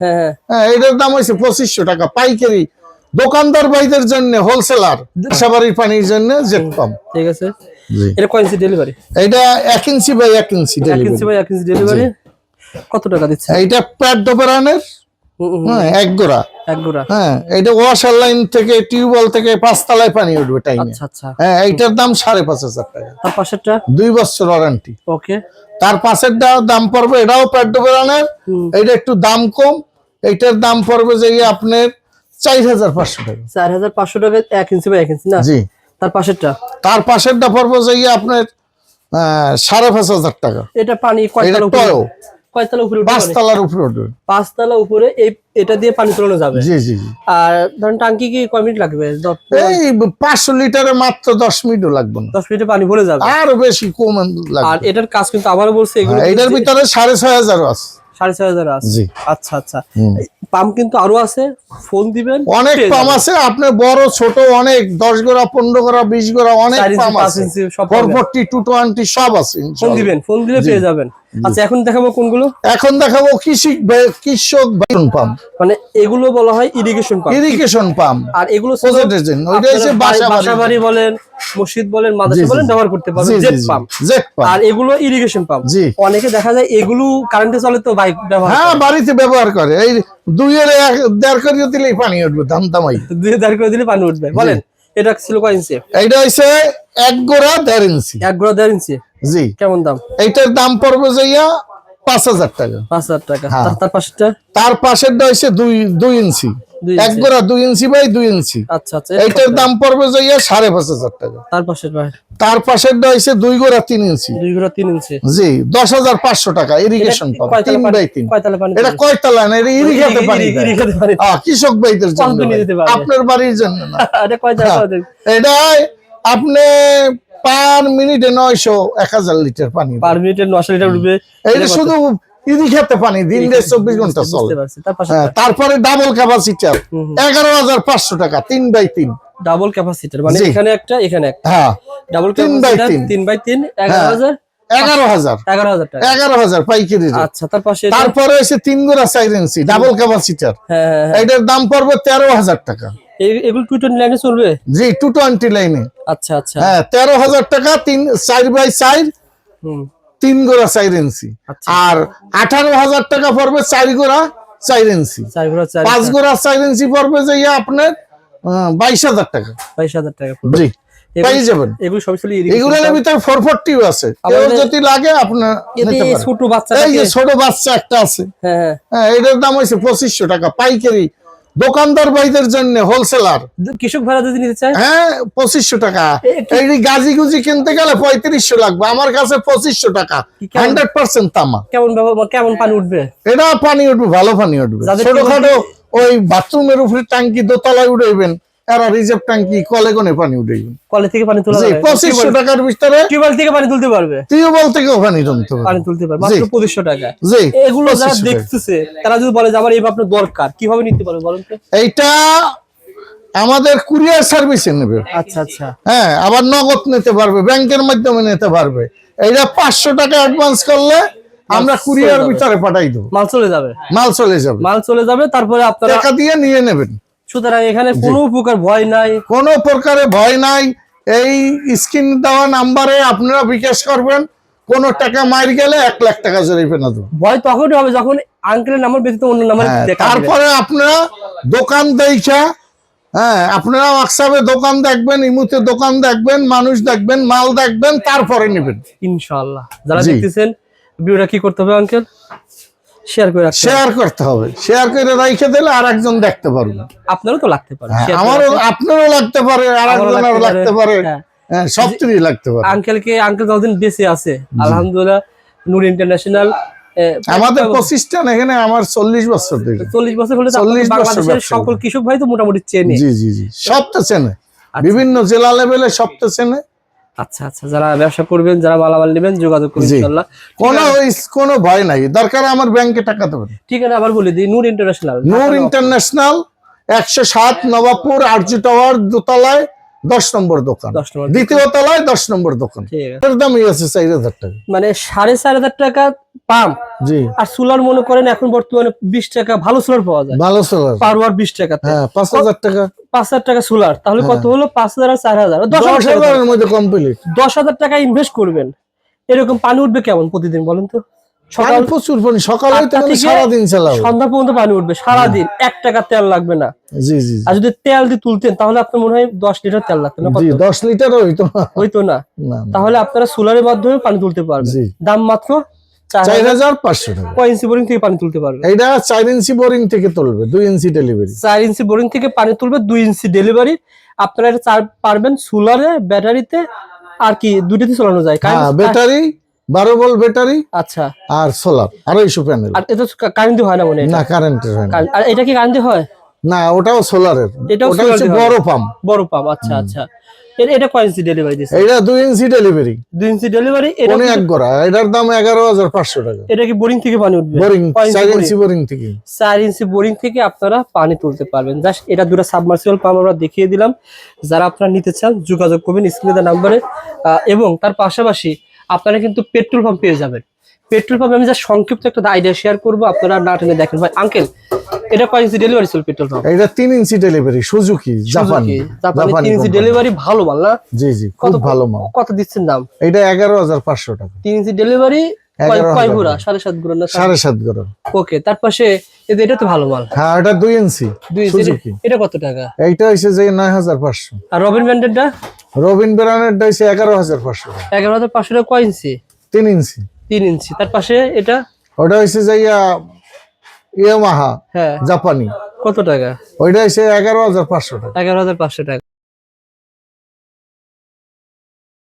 হ্যাঁ হ্যাঁ। হ্যাঁ এটার দাম হয়েছে পঁচিশশো টাকা। পাইকারি। দোকানদার ভাইদের জন্য হোলসেলার বাসাবাড়ির পানির জন্য জেট পাম্প ঠিক আছে। এটা কয় ইঞ্চি ডেলিভারি এটা এক ইঞ্চি বাই এক ইঞ্চি ডেলিভারি ইঞ্চি বাই এক ইঞ্চি ডেলিভারি কত টাকা দিচ্ছে? এইটা প্যাড হুম, হ্যাঁ এক গোড়া। এক গোড়া। হ্যাঁ এটা ওয়াশার লাইন থেকে টিউবওয়েল থেকে পাঁচতলায় পানি উঠবে টাইমে আচ্ছা আচ্ছা। হ্যাঁ এইটার দাম সাড়ে পাঁচ হাজার টাকা। তার পাশেরটা? দুই বছর ওয়ারেন্টি ওকে তার পাশের দাম পড়বে এটাও প্যাড ডোবেরানের এটা একটু দাম কম। এইটার দাম পড়বে যে আপনার চার হাজার পাঁচশো টাকা। চার হাজার পাঁচশো টাকা এক ইঞ্চি বাই এক ইঞ্চি না? জি। তার পাশেরটা? তার পাশেরটা পড়বে যে আপনার সাড়ে পাঁচ হাজার টাকা। এটা পানি কয়তলা উপরে? পাঁচতলার উপরে উঠবে। পাঁচতলা উপরে এই এটা দিয়ে পানি তোলানো যাবে? জি জি আর ধরেন টাঙ্কি কি কয় মিনিট লাগবে? এই পাঁচশো লিটারে মাত্র দশ মিনিটও লাগবে না। দশ মিনিটে পানি ভরে যাবে? আরও বেশি কম লাগবে। আর এটার কাজ কিন্তু আবারও বলছে এগুলো হ্যাঁ, এটার ভিতরে সাড়ে ছয় হাজার আছে। সাড়ে ছয় হাজার আছে। আচ্ছা আচ্ছা। পাম্প কিন্তু আরও আছে ফোন দিবেন অনেক পেয়ে পাম আছে আপনার বড় ছোট অনেক দশ গোড়া পনেরো গোড়া বিশ গোড়া অনেক চার পাম আছে। ফোর ফোরটি টু টোয়েন্টি সব আছে ফোন দিবেন ফোন দিলে পেয়ে যাবেন। আচ্ছা এখন দেখাবো কোনগুলো? এখন দেখাবো কৃষি কৃষক পাম্প। মানে এগুলো বলা হয় ইরিগেশন পাম্প। Irrigation pump. আর এগুলো ওইটা হচ্ছে বলেন মসজিদ বলেন মাদ্রাসা বলেন ব্যবহার করতে পারবেন। জেট পাম্প জেট পাম্প আর এগুলো ইরিগেশন পাম্প অনেকে দেখা যায় এগুলো কারেন্টে চলে তো বাইক ব্যবহার হ্যাঁ বাড়িতে ব্যবহার করে। এই দুইয়ের এক দেড় করে দিলেই পানি উঠবে দাম দামাই। দুই দাঁড় করে দিলে পানি উঠবে। বলেন এটা ছিল কয় ইঞ্চি এইটা হচ্ছে এক গোড়া দেড় ইঞ্চি এক গোড়া দেড় ইঞ্চি জি। কেমন দাম? এইটার দাম পড়বে যাইয়া পাঁচ হাজার টাকা। পাঁচ হাজার টাকা। হ্যাঁ। তার- পাশেরটা? তার পাশেরটা হচ্ছে দুই দুই ইঞ্চি। দুই এক গোড়া দুই ইঞ্চি বাই দুই ইঞ্চি। আচ্ছা আচ্ছা। এইটার দাম পড়বে যাইয়া সাড়ে পাঁচ হাজার টাকা। তার পাশের তার পাশেরটা হচ্ছে দুই গোড়া তিন ইঞ্চি। দুই গোড়া তিন ইঞ্চি। জি দশ হাজার পাঁচশো টাকা ইরিগেশন এটা পাম্প কয়তলা তিন বাই তিন। এটা কয়তলা না এটা ইরিগেটে পানি ইরি- দেয়। ইরিগেটে পানি দেয়। আহ, কৃষক ভাইদের জন্য। আপনার বাড়ির জন্য না। এটা আপনি পার মিনিটে নয়শো এক হাজার লিটার পানি পার মিনিটে নশো লিটার উঠবে এটা শুধু ইরিগেটে পানি দিন দেড় চব্বিশ ঘণ্টা চলে। হ্যাঁ, তারপরে ডাবল ক্যাপাসিটার। এগারো হাজার পাঁচশো টাকা তিন বাই তিন। ডাবল ক্যাপাসিটার মানে এখানে একটা এখানে একটা। হ্যাঁ ডাবল তিন ক্যাপাসিটার তিন। তিন বাই তিন এগারো হ্যাঁ। হাজার এগারো হাজার। এগারো হাজার টাকা। এগারো হাজার পাইকারি আচ্ছা তার পাশে তারপরে হচ্ছে তিন গোড়া চার ডাবল ক্যাপাসিটার এটার দাম পড়বে তেরো হাজার টাকা। এগুলো টু টোয়েন্টি লাইনে চলবে? জি টু টোয়েন্টি লাইনে আচ্ছা আচ্ছা। হ্যাঁ তেরো হাজার টাকা তিন চার বাই চার তিন গোড়া চার ইঞ্চি। আচ্ছা। আর আঠারো হাজার টাকা পড়বে চার গোড়া চার ইঞ্চি। পাঁচ গোড়া চার ইঞ্চি পড়বে যে আপনার বাইশ হাজার টাকা। বাইশ হাজার টাকা জি পেয়ে যাবেন। এগুলো সব এগুলোর ভিতরে ফোর ফোরটিও আছে। যদি লাগে আপনার এই ছোট যে ছোট বাচ্চা একটা আছে। হ্যাঁ হ্যাঁ। হ্যাঁ এটার দাম হয়েছে পঁচিশশো টাকা পাইকারি দোকানদার ভাইদের জন্য হোলসেলার কৃষক ভাড়া যদি নিতে চায়? হ্যাঁ পঁচিশশো টাকা। এই গাজি গুজি কিনতে গেলে পঁয়ত্রিশশো লাগবে। আমার কাছে পঁচিশশো টাকা। হান্ড্রেড পার্সেন্ট তামা। কেমন কেমন পানি উঠবে? এটা পানি উঠবে ভালো পানি উঠবে। ছোটখাটো ওই বাথরুমের উপরে ট্যাঙ্কি দোতলায় উঠাইবেন। এরা রিজার্ভ ট্যাঙ্কি কলে কনে পানি উঠাইবেন কলে থেকে পানি তোলা জি যাবে। পঁচিশশো টাকার ভিতরে টিউবওয়েল থেকে পানি তুলতে পারবে। টিউবওয়েল থেকেও পানি তুলতে হবে পানি তুলতে পারবে। মাত্র পঁচিশশো টাকা। জি এগুলো যারা দেখতেছে তারা যদি বলে যে আমার এই আপনার দরকার কীভাবে নিতে পারবে বলুন তো? এইটা আমাদের কুরিয়ার সার্ভিসে নেবে। আচ্ছা আচ্ছা। হ্যাঁ আবার নগদ নিতে পারবে ব্যাংকের মাধ্যমে নিতে পারবে। এইটা পাঁচশো টাকা অ্যাডভান্স করলে আমরা কুরিয়ার ভিতরে পাঠাই দেবো। মাল চলে যাবে। মাল চলে যাবে। মাল চলে যাবে তারপরে আপনারা টাকা দিয়ে নিয়ে নেবেন। সুতরাং এখানে কোনো প্রকার ভয় নাই। কোনো প্রকারে ভয় নাই। এই স্ক্রিন দেওয়া নাম্বারে আপনারা বিকাশ করবেন। কোন টাকা মার গেলে এক লাখ টাকা জরিমানা দেবো। ভয় তখনই হবে যখন আঙ্কেলের নাম্বার ব্যতীত অন্য নাম্বার হ্যাঁ, তারপরে আপনারা দোকান দেখা হ্যাঁ আপনারা হোয়াটসঅ্যাপে দোকান দেখবেন ইমুতে দোকান দেখবেন মানুষ দেখবেন মাল দেখবেন তারপরে নেবেন। ইনশাআল্লাহ। যারা দেখতেছেন ভিডিওটা কি করতে হবে আঙ্কেল শেয়ার করে শেয়ার করতে হবে। শেয়ার করে রাইখে দিলে আর একজন দেখতে পারবে। আপনারও তো লাগতে পারে। হ্যাঁ, আমারও আপনারও লাগতে পারে আর আমারও একজনেরও লাগতে পারে। হ্যাঁ। হ্যাঁ সবটিরই লাগতে পারে। আঙ্কেলকে আঙ্কেল যতদিন বেঁচে আছে আলহামদুলিল্লাহ নূর ইন্টারন্যাশনাল আমাদের প্রতিষ্ঠান এখানে আমার চল্লিশ বছর থেকে। চল্লিশ বছর হলে তো 40 আপনাদের বছর বাংলাদেশের সকল কৃষক ভাই তো মোটামুটি চেনে। জি জি জি। সব তো চেনে। আচ্ছা। বিভিন্ন জেলা লেভেলে সব তো চেনে। আচ্ছা আচ্ছা যারা ব্যবসা করবেন যারা মালামাল নেবেন যোগাযোগ করবেন। ইনশাআল্লাহ। কোনো কোনো ভয় নাই। দরকার আমার ব্যাংকে টাকা দেবেন। ঠিকানা আবার বলে দিই নূর ইন্টারন্যাশনাল নূর ইন্টারন্যাশনাল একশো সাত নবাবপুর আরজি টাওয়ার দোতলায় দশ নম্বর দোকান। দ্বিতীয় তলায় দশ নম্বর দোকান। আছে। এর দামই আছে চার হাজার টাকা। মানে সাড়ে চার হাজার টাকা পাম্প। জি। আর সোলার মনে করেন এখন বর্তমানে বিশ টাকা ভালো সোলার পাওয়া যায়। ভালো সোলার। পারওয়ার বিশ টাকাতে হ্যাঁ পাঁচ হাজার টাকা। পাঁচ হাজার টাকা সোলার। তাহলে কত হলো? পাঁচ হাজার আর চার হাজার। দশ দশ হাজার টাকা। হাজারের মধ্যে কমপ্লিট দশ হাজার টাকা ইনভেস্ট করবেন। এরকম পানি উঠবে কেমন প্রতিদিন বলেন তো? সকাল প্রচুর পানি সকালে সারাদিন চালাও। সন্ধ্যা পর্যন্ত পানি উঠবে সারাদিন এক টাকা তেল লাগবে না। জি জি। আর যদি তেল দিয়ে তুলতেন তাহলে আপনার মনে হয় দশ লিটার তেল লাগতো না দশ লিটার হইতো হইতো না। তাহলে আপনারা সোলারের মাধ্যমে পানি তুলতে পারবেন। দাম মাত্র চার হাজার পাঁচশো টাকা। কয় ইঞ্চি বোরিং থেকে পানি তুলতে পারবেন? এইটা চার ইঞ্চি বোরিং থেকে তুলবে দুই ইঞ্চি ডেলিভারি চার ইঞ্চি বোরিং থেকে পানি তুলবে দুই ইঞ্চি ডেলিভারি আপনারা এটা পারবেন সোলারে ব্যাটারিতে আর কি দুটিতে চালানো যায়। হ্যাঁ ব্যাটারি বারো বল ব্যাটারি আচ্ছা। আর সোলার আড়াইশো প্যানেল আর এটা কারেন্ট হয় না মনে না কারেন্টের হয় না। কারেন্ট- আর এটা কি কারেন্ট হয়? না ওটাও সোলারের এটাও ওটা হচ্ছে বড় পাম্প বড় পাম্প আচ্ছা আচ্ছা। এটা এটা কয় ইঞ্চি ডেলিভারি ইঞ্চি ডেলিভারি দুই ইঞ্চি ডেলিভারি এটা এক গড়া। এটার দাম টাকা। এটা কি বোরিং থেকে পানি উঠবে? বোরিং ইঞ্চি বোরিং থেকে। ইঞ্চি বোরিং থেকে আপনারা পানি তুলতে পারবেন। জাস্ট এটা দুটো সাবমার্সিবল পাম্প আমরা দেখিয়ে দিলাম। যারা আপনারা নিতে চান যোগাযোগ করবেন স্ক্রিনে নাম্বারে। এবং তার পাশাপাশি আপনারা কিন্তু পেট্রোল পাম্প পেয়ে যাবেন। পেট্রোল পাম্পে আমি যা সংক্ষিপ্ত একটা আইডিয়া শেয়ার করব আপনারা না টেনে দেখেন। ভাই আঙ্কেল এটা কয় ইঞ্চি ডেলিভারি ছিল পেট্রোল পাম্প? এটা তিন ইঞ্চি ডেলিভারি সুজুকি জাপান তিন ইঞ্চি ডেলিভারি ভালো মাল না? জি জি খুব ভালো মাল। কত দিচ্ছেন দাম? এটা এগারো হাজার পাঁচশো টাকা। তিন ইঞ্চি ডেলিভারি কয় হাজার সাড়ে সাত ঘোড়া না সাড়ে সাত? গড়া ওকে তার পাশে এটা তো ভালো মাল। হ্যাঁ এটা দুই ইঞ্চি। দুই ইঞ্চি সুজুকি। এটা কত টাকা? এইটা হচ্ছে যে নয় হাজার পাঁচশো। আর রবিন ব্র্যান্ডেরটা রবিন ব্রানের হচ্ছে এগারো হাজার পাঁচশো। এগারো হাজার পাঁচশো টাকা কয় ইঞ্চি? তিন ইঞ্চি। তিন ইঞ্চি। তার পাশে এটা? ওটা যে ইয়া ইয়ামাহা হ্যাঁ। জাপানি। কত টাকা? ওইটা হচ্ছে এগারো হাজার পাঁচশো টাকা। এগারো হাজার পাঁচশো টাকা।